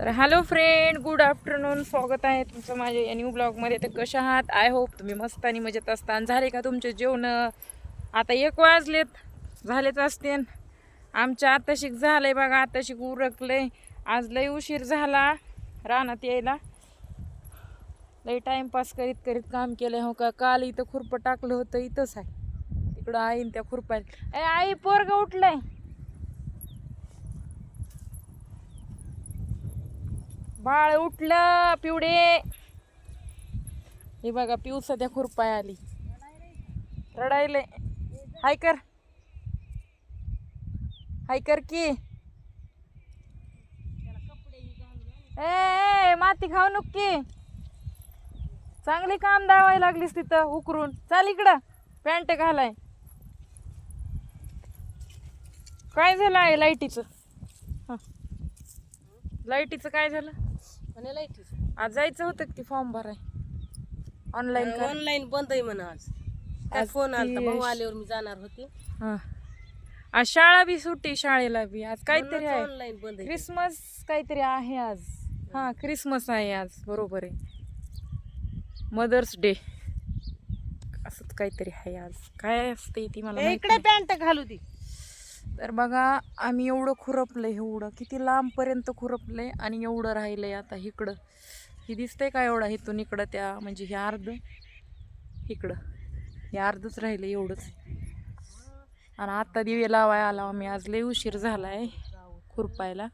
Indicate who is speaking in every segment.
Speaker 1: तर hello friend good afternoon स्वागत आहे तुमचं माझ्या या न्यू ब्लॉगमध्ये तर कशा आहात? आय होप तुम्ही मस्त आणि मजेत असताना झाले का तुमचे जेवण? आता एक वाजलेत. झालेच असते आमच्या आताशिक झालंय बघा आताशिक उरकलंय. आज लय उशीर झाला रानात यायला. लय टाइमपास करीत करीत काम केलं हो का? काल इथं खुरपं टाकलं होतं इथंच आहे. तिकडं आईन त्या खुरपायला. ए आई पोरग उठलंय. बाळ उठलं पिवडे हे बघा पिऊ सध्या खुरपाय आली. रडायले. हाय कर. हाय कर की. ए, माती खाऊ नुकी चांगली काम दावायला लागलीस तिथं उकरून. चाल इकडं पॅन्ट घालाय. काय झालं आहे लाईटीचं? लाईटीचं काय झालं? आज जायचं होतं की फॉर्म भराय? ऑनलाईन कर.
Speaker 2: ऑनलाईन बंद आहे म्हणा आज. काय
Speaker 1: आज
Speaker 2: फोन आलता
Speaker 1: ती-
Speaker 2: भाऊ आल्यावर मी जाणार होते.
Speaker 1: हा. आज शाळा बी सुट्टी शाळेला बी. आज काहीतरी आहे.
Speaker 2: ऑनलाईन बंद आहे
Speaker 1: क्रिसमस काहीतरी आहे आज. हा क्रिसमस आहे आज. बरोबर आहे. मदर्स डे असंच काहीतरी आहे आज. काय असते ती मला माहीत
Speaker 2: इकडे पॅन्ट घालू दी.
Speaker 1: तर बघा आम्ही एवढं खुरपलं आहे एवढं किती लांबपर्यंत खुरपलं आहे आणि एवढं राहिलं आहे आता इकडं ही दिसतंय का एवढा इथून इकडं त्या म्हणजे हे अर्ध? इकडं. हे अर्धच राहिलं आहे एवढंच. आणि आत्ता दिवे लावाय आला आम्ही. आज लय उशीर झाला आहे खुरपायला.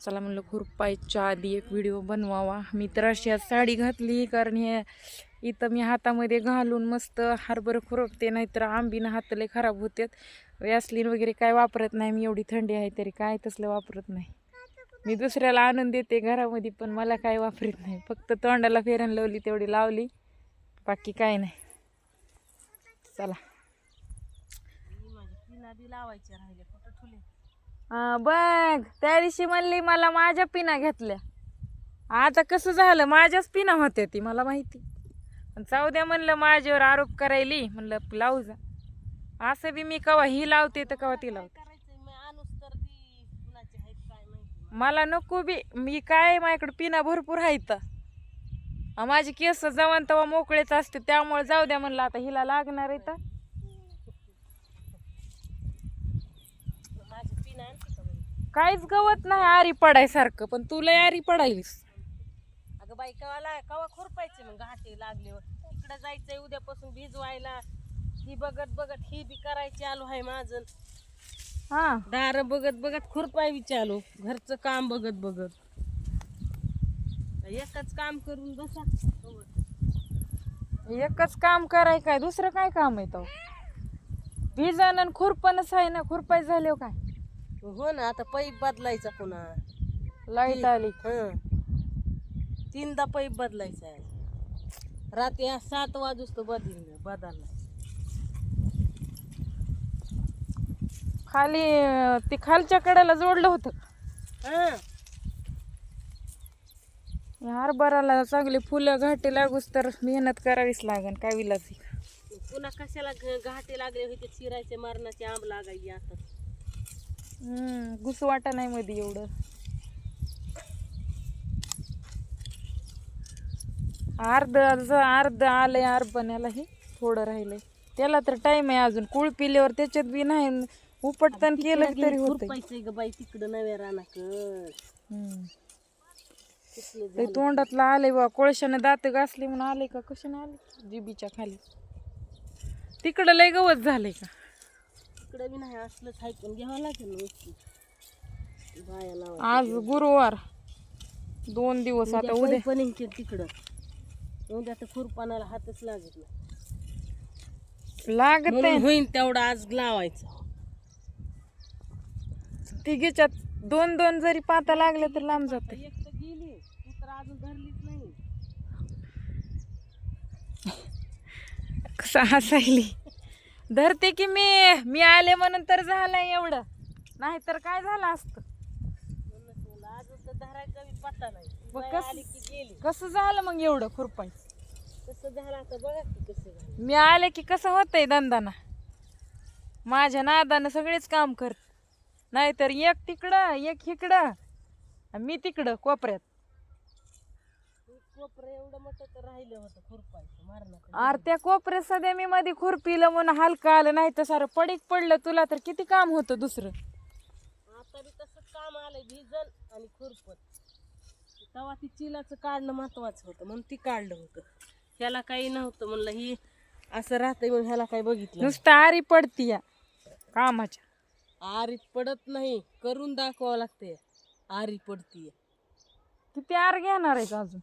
Speaker 1: चला म्हणलं खुरपायच्या आधी एक व्हिडिओ बनवावा. मी तर अशी आज साडी घातली कारण हे इथं मी हातामध्ये घालून मस्त हरभर खुरपते नाहीतर आंबीनं हातले खराब होतात. वॅसलीन वगैरे काय वापरत नाही मी एवढी थंडी आहे तरी काय तसलं वापरत नाही. मी दुसऱ्याला आणून देते घरामध्ये पण मला काय वापरत नाही. फक्त तोंडाला फेरण लावली तेवढी लावली. बाकी काय नाही. चला.
Speaker 2: लावायच्या
Speaker 1: बघ त्या दिवशी म्हणली मला माझ्या पिना घेतल्या. आता कसं झालं माझ्याच पिना होत्या ती मला माहिती. पण जाऊ द्या म्हणलं माझ्यावर आरोप करायली. म्हणलं लावू जा. असं बी मी कवा ही लावते तर कवा ती लावते. मला. नको बी. मी काय माझ्याकडे पिना भरपूर आहेत माझे केस जवान तेव्हा मोकळेच असते त्यामुळे जाऊ द्या म्हणलं आता हिला लागणार आहे तर? काहीच गवत नाही आरी पडायसारखं पण तुला आरी पडायलीस.
Speaker 2: अगं बाई कवाला कवा खुरपायचे मग घाटे लागल्यावर इकडे जायचंय उद्यापासून भिजवायला. ही बघत बघत ही बी करायची आलो आहे माझं.
Speaker 1: हा.
Speaker 2: दार बघत बघत खुरपाय बी चालू. घरचं काम बघत बघत. एकच काम करून बसा.
Speaker 1: एकच काम कराय काय? दुसरं काय काम आहे तो? भिजन आणि खुरपणच आहे ना. खुरपाय झाले काय?
Speaker 2: हो ना आता पैप बदलायचा पुन्हा.
Speaker 1: लाइट आली.
Speaker 2: हं. तीनदा पैप बदलायचा आहे. रात्री आज सात वाजूस तो बदल बदलला.
Speaker 1: खाली अं, ते खालच्या कड्याला जोडलं होतं.
Speaker 2: हं.
Speaker 1: या हरभराला चांगली फुलं घाटे लागूस तर मेहनत करावीच लागेल काय विलाच
Speaker 2: पुन्हा कशाला घ- घाटे लागले होते चिरायचे मरणाचे आंब लागायचे आता.
Speaker 1: हम्म घुस वाटा नाही मध्ये एवढं. अर्ध ज- अर्ध आलंय हे थोडं राहिलंय. त्याला तर टाइम आहे अजून. कुळ पिल्यावर त्याच्यात बी नाही. उपटतान केलं तरी होत
Speaker 2: खुरपायचंय ग बाई तिकडं नव्या
Speaker 1: ते तोंडातलं आले बा कोळशाने दात घासले म्हणून आले का? कशाने आले जिबीच्या खाली. तिकडं लय गवत झालंय का?
Speaker 2: तिकडं बी नाही असलंच आहे पण घ्यावं लागेल
Speaker 1: आज गुरुवार. दोन दिवस आता उद्या.
Speaker 2: पण तिकडं. उद्या तर खुरपानाला हातच लागत नाही.
Speaker 1: लागत
Speaker 2: होईन तेवढा आज लावायचा.
Speaker 1: तिघीच्यात दोन दोन जरी पाता लागल्या तर लांब जाते.
Speaker 2: एक तर गेली तू तर अजून धरलीच नाही.
Speaker 1: कसं हसायली? धरते की मी मी आले म्हणून तर झालंय एवढं. नाहीतर काय झालं असतं?
Speaker 2: अजून तर धरायचा बी पत्ता नाही.
Speaker 1: मग कस-
Speaker 2: आली की गेली.
Speaker 1: कसं झालं मग एवढं खुरपाय
Speaker 2: कसं झालं आता बघा की कसं झालं.
Speaker 1: मी आले की कसं होतंय धंदाना? माझ्या नादानं सगळेच काम करत. नाहीतर एक तिकडं एक इकडं आणि मी तिकडं कोपऱ्यात.
Speaker 2: कोपरं एवढं मोठं तर राहिलं होतं खुरपायचं मारणार
Speaker 1: आर त्या कोपऱ्यात सध्या मी मध्ये खुरपीलं म्हणून हलका आलं नाही तर सारं पडीक पडलं तुला तर किती काम होतं दुसरं?
Speaker 2: आता बी तसंच काम आलंय भिजन आणि खुरपत. तेव्हा ती चिलाचं काढणं महत्वाचं होतं म्हणून ती काढलं होतं. ह्याला काही नव्हतं म्हणलं ही असं राहतंय म्हणून ह्याला काही बघितलं
Speaker 1: नुसतं आरी पडती या कामाच्या.
Speaker 2: आरीत पडत नाही करून दाखवावं लागते. आरी पडतीये.
Speaker 1: किती आर घेणार आहे अजून.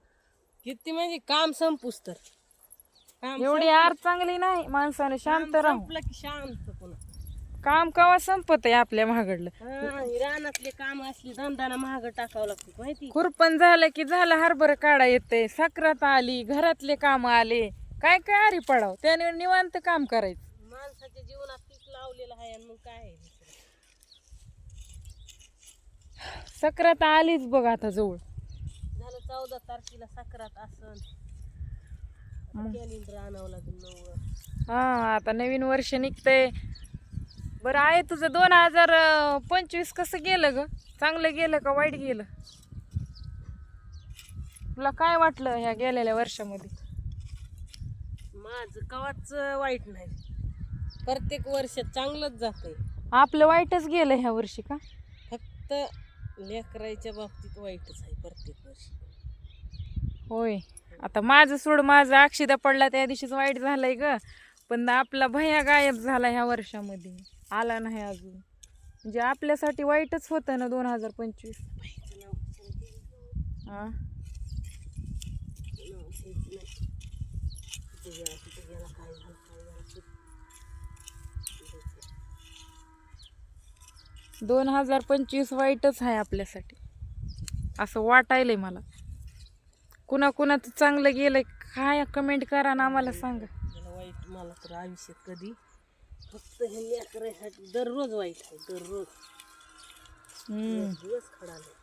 Speaker 2: किती म्हणजे काम संपूस तर. काम
Speaker 1: एवढी आर चांगली नाही माणसाने शांत राहू.
Speaker 2: संपलं की शांत पुन्हा.
Speaker 1: काम कवा संपत आहे आपल्या महागडलं?
Speaker 2: हा, ही रानातले काम असली धंदाना महाग टाकावं लागते माहिती
Speaker 1: खुरपण झालं की झालं हरभर काढा येते साखरात आली घरातले काम आले. काय काय आरी पडाव? त्याने निवांत काम करायचं.
Speaker 2: माणसाच्या जीवनात तीच लावलेलं आहे आणि मग काय आहे?
Speaker 1: सक्रात आलीच बघ आता जवळ.
Speaker 2: झालं चौदा तारखेला साखरात असन. कॅलेंडर आणावं लागेल नवं.
Speaker 1: हा आता नवीन वर्ष निघतंय. बरं आहे तुझं दोन हजार पंचवीस कसं गेलं ग? चांगलं गेलं का वाईट गेलं? तुला काय वाटलं ह्या गेलेल्या वर्षामध्ये?
Speaker 2: माझं कवाच वाईट नाही. प्रत्येक वर्ष चांगलंच जातंय.
Speaker 1: आपलं वाईटच गेलं ह्या वर्षी का?
Speaker 2: फक्त लेकराच्या बाबतीत वाईटच आहे प्रत्येक वर्षी.
Speaker 1: होय. आता माझं सोड माझं अक्षिदा पडला त्या दिवशीच वाईट झालंय ग. पण आपला भया गायब झाला ह्या वर्षामध्ये. आला नाही अजून. म्हणजे आपल्यासाठी वाईटच होतं ना दोन हजार पंचवीस? हा
Speaker 2: काय झालं, काय झालं, ते-
Speaker 1: दोन हजार पंचवीस वाईटच आहे आपल्यासाठी. असं वाटायलंय मला. कुणा कुणाचं चांगलं गेलंय काय कमेंट करा ना आम्हाला सांगा.
Speaker 2: मला वाईट मला तर आयुष्यात कधी फक्त हे लेकरासाठी दररोज वाईट आहे दररोज. दिवस खडाले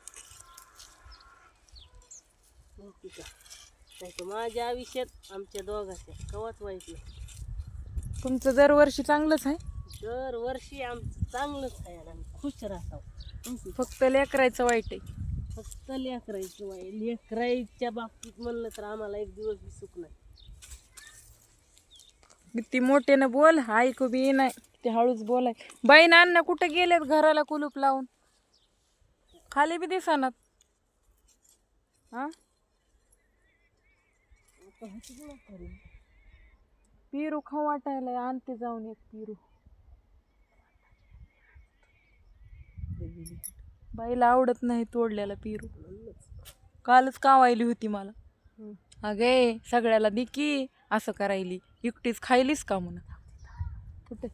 Speaker 2: माहिती का? नाही तर माझ्या आयुष्यात आमच्या दोघांच्या कवाच वाईट नाही.
Speaker 1: तुमचं दरवर्षी चांगलंच आहे?
Speaker 2: दरवर्षी आमचं चांगलंच आहे आणि आम्ही खुश राहतो?
Speaker 1: फक्त लेकरायचं वाईट आहे.
Speaker 2: फक्त लेकरायचं वाईट. लेकराईच्या बाबतीत म्हणलं तर आम्हाला एक दिवस बी सुख नाही.
Speaker 1: किती मोठ्यानं बोल ऐकू बी नाही ते हळूच बोलाय. बाई अण्णा कुठं गेलेत घराला कुलूप लावून? खाली बी दिसणार हा?
Speaker 2: आता?
Speaker 1: पिरू खाऊ वाटायला आणते जाऊन एक पिरू. बाईला आवडत नाही तोडलेला पिरू. कालच कावायली होती मला. अगे सगळ्याला दिकी असं करायली. एकटीच खायलीस का म्हणून? कुठे?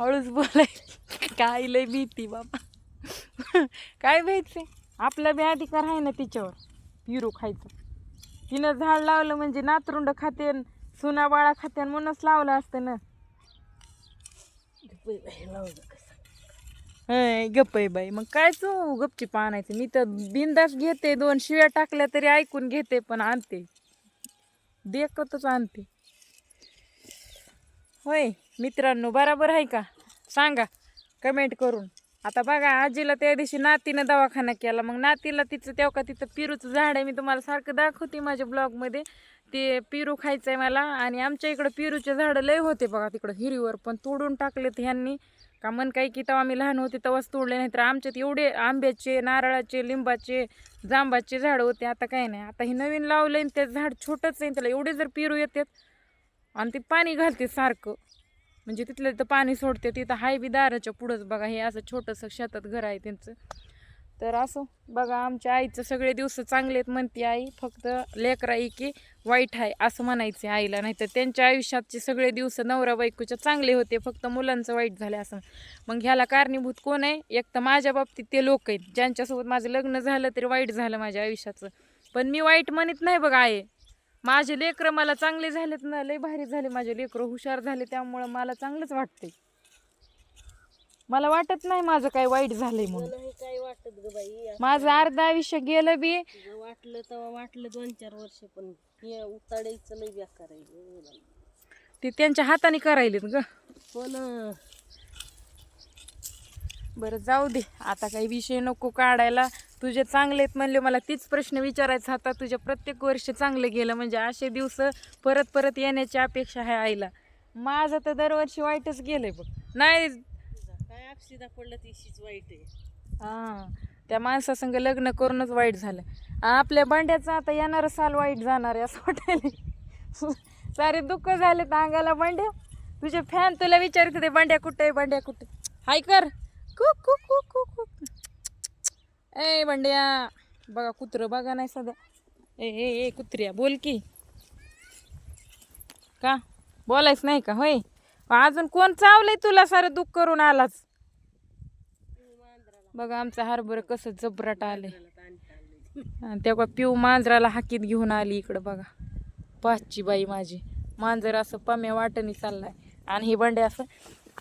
Speaker 1: हळूच बोलाय काय लय भीती बाबा. काय भ्यायचे आपला बी अधिकार आहे ना तिच्यावर पिरू खायचं. तिनं झाड लावलं म्हणजे नातरुंड खाते सुना बाळा खाते म्हणूनच लावलं असतं ना
Speaker 2: ते पहिले लावलं कसं.
Speaker 1: हय, गप्प आहे बाई. मग काय तू गपची आणायचं? मी तर बिंदास घेते. दोन शिव्या टाकल्या तरी ऐकून घेते पण आणते. देखतच आणते. होय मित्रांनो बराबर आहे का? सांगा कमेंट करून. आता बघा आजीला त्या दिवशी नातीनं दवाखाना केला. मग नातीला तिचं तेव्हा का तिथं पिरूचं झाड आहे. मी तुम्हाला सारखं दाखवते माझ्या ब्लॉगमध्ये. ते पिरू खायचं आहे मला. आणि आमच्या इकडं पिरूचे झाडं लय होते बघा तिकडं हिरीवर. पण तोडून टाकलेत ह्यांनी. का मन काही की तेव्हा आम्ही लहान होते तेव्हाच तोडले नाही तर आमच्यात एवढे आंब्याचे नारळाचे लिंबाचे जांबाचे झाडं होते आता काही नाही. आता हे नवीन लावलंय आणि ते झाड छोटंच आहे त्याला एवढे जर पिरू येतात आणि ते पाणी घालते सारखं. म्हणजे तिथलं तिथं पाणी सोडते तिथं हाय बी दाराच्या पुढंच बघा हे असं छोटंसं शेतात घर आहे त्यांचं. तर असं बघा आमच्या आईचं सगळे दिवस चांगले आहेत म्हणते आई. फक्त लेकराई की वाईट आहे असं म्हणायचं आईला. नाही तर त्यांच्या आयुष्यातचे सगळे दिवस नवरा बायकोच्या चांगले होते फक्त मुलांचं वाईट झालं असं. मग ह्याला कारणीभूत कोण आहे? एक तर माझ्या बाबतीत ते लोक आहेत. ज्यांच्यासोबत माझं लग्न झालं तरी वाईट झालं माझ्या आयुष्याचं. पण मी वाईट म्हणत नाही बघा आहे माझे लेकरं मला चांगले झालेत ना लय भारी झाले. माझे लेकरं हुशार झाले त्यामुळं मला चांगलंच वाटते मला वाटत नाही माझं काही वाईट झालंय म्हणून.
Speaker 2: काय वाटत ग बाई. असं
Speaker 1: माझं अर्ध आयुष्य गेलं बी.
Speaker 2: तुझं वाटलं तेव्हा वाटलं दोन चार वर्ष पण हे उताडायचं लय बेकार आहे ग बाई.
Speaker 1: ते त्यांच्या हाताने करायलेत ग.
Speaker 2: पण
Speaker 1: बरं जाऊ दे. आता काही विषय नको काढायला. तुझे चांगलेत म्हणले मला तीच प्रश्न विचारायचा होता. तुझ्या प्रत्येक वर्ष चांगलं गेलं म्हणजे असे दिवस परत परत येण्याची अपेक्षा आहे आईला. माझं तर दरवर्षी वाईटच गेलंय बघ. नाही
Speaker 2: काय पडलं तीशीच वाईट आहे.
Speaker 1: हा त्या माणसासंग लग्न करूनच वाईट झालं. आपल्या बंड्याचं आता येणारं साल वाईट जाणार आहे असं वाटायला सारे दुःख झाले अंगाला बंड्या. तुझे फॅन तुला विचारत होते बंड्या कुठे आहे बंड्या कुठे? हाय कर. कुक कुक कुक कुक कुक ए बंड्या बघा कुत्रं बघा नाही सध्या. ए ए ए कुत्र्या बोल की. का? बोलायच नाही का? होय. अजून कोण चावलंय तुला सारं दुःख करून आलाच? बघा आमचा हरभर कसं जबराट आले आणि तेव्हा पिऊ मांजराला हाकीत घेऊन आली इकडं बघा. पाचची बाई माझी. मांजर असं पम्या वाटणी चाललाय. आणि हे बंडे असं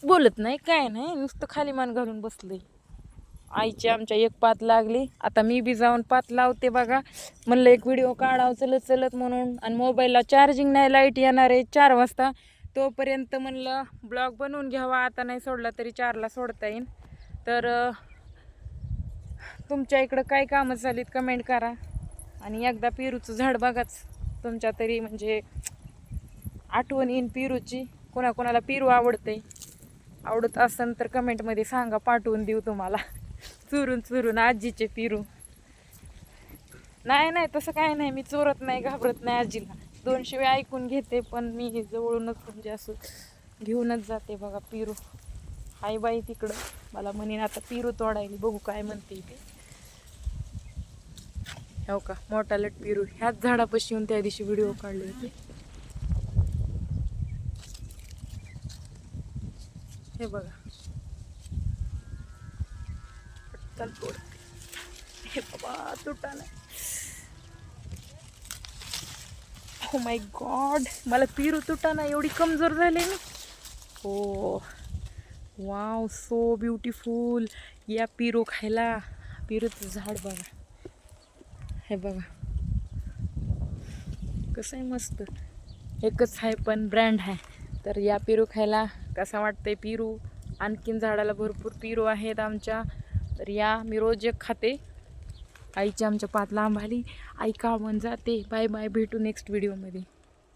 Speaker 1: बोलत नाही काय नाही नुसतं खाली मान घालून बसले आईची आमच्या एक पात लागली. आता मी बी जाऊन पात लावते बघा. म्हणलं एक व्हिडिओ काढावं चलत चलत म्हणून. आणि मोबाईलला चार्जिंग नाही लाइट येणार आहे. चार वाजता तोपर्यंत म्हणलं ब्लॉग बनवून घ्यावा. आता नाही सोडला तरी चारला सोडता येईल. तर तुमच्या इकडं काय कामं झालीत? कमेंट करा. आणि एकदा पेरूचं झाड बघाच. तुमच्या तरी म्हणजे आठवण येईन पेरूची. कोणाकोणाला पेरू आवडते आवडत असेल तर कमेंटमध्ये सांगा पाठवून देऊ तुम्हाला. चुरून चुरून आजीचे पेरू. नाही नाही तसं काय नाही. मी चोरत नाही घाबरत नाही आजीला. दोन शिवे ऐकून घेते पण मी जवळूनच म्हणजे असं घेऊनच जाते बघा पेरू. आई बाई तिकडं. मला म्हणेन आता पेरू तोडायला बघू काय म्हणते ते. हो का? मोठा लट पिरू. ह्याच झाडापाशी येऊन त्या दिवशी व्हिडिओ काढले होते. हे बघा. पटकन तोडते हे बाबा तुटा नाही. हो माय गॉड मला पिरू तुटा ना एवढी कमजोर झाले मी. हो. वाव सो ब्युटिफुल या पिरू खायला. पिरूचं झाड बघा. हे बघा. कसं आहे मस्त. एकच आहे पण ब्रँड आहे. तर या पिरू खायला कसा वाटते पिरू? आणखीन झाडाला भरपूर पिरू आहेत आमच्या. तर या मी रोज एक खाते. आईची आमच्या पात लांब आली. आई काळवण जाते. बाय बाय भेटू नेक्स्ट व्हिडिओमध्ये